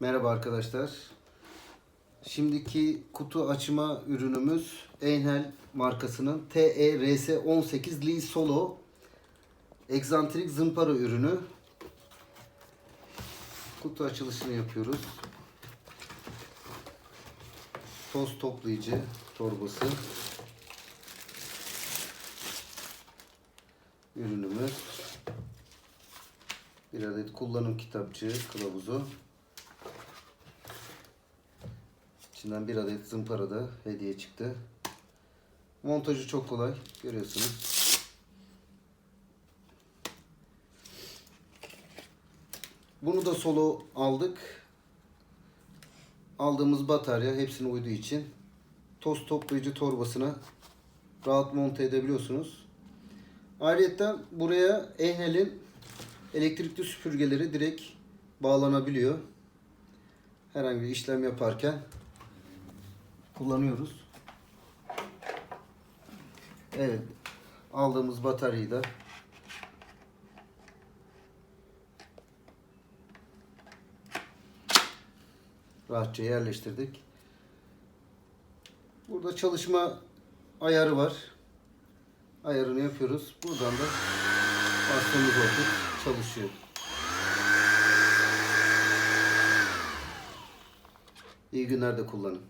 Merhaba arkadaşlar. Şimdiki kutu açma ürünümüz Einhell markasının E TERS18 Lee Solo egzantrik zımpara ürünü. Kutu açılışını yapıyoruz. Toz toplayıcı torbası. Ürünümüz. Bir adet kullanım kitapçığı, kılavuzu. İçinden bir adet zımpara da hediye çıktı. Montajı çok kolay. Görüyorsunuz. Bunu da solo aldık. Aldığımız batarya hepsine uyduğu için toz toplayıcı torbasına rahat monte edebiliyorsunuz. Ayrıca buraya Einhell'in elektrikli süpürgeleri direkt bağlanabiliyor. Herhangi bir işlem yaparken kullanıyoruz. Evet. Aldığımız bataryayı da rahatça yerleştirdik. Burada çalışma ayarı var. Ayarını yapıyoruz. Buradan da bastığımız vakit çalışıyor. İyi günler de kullanın.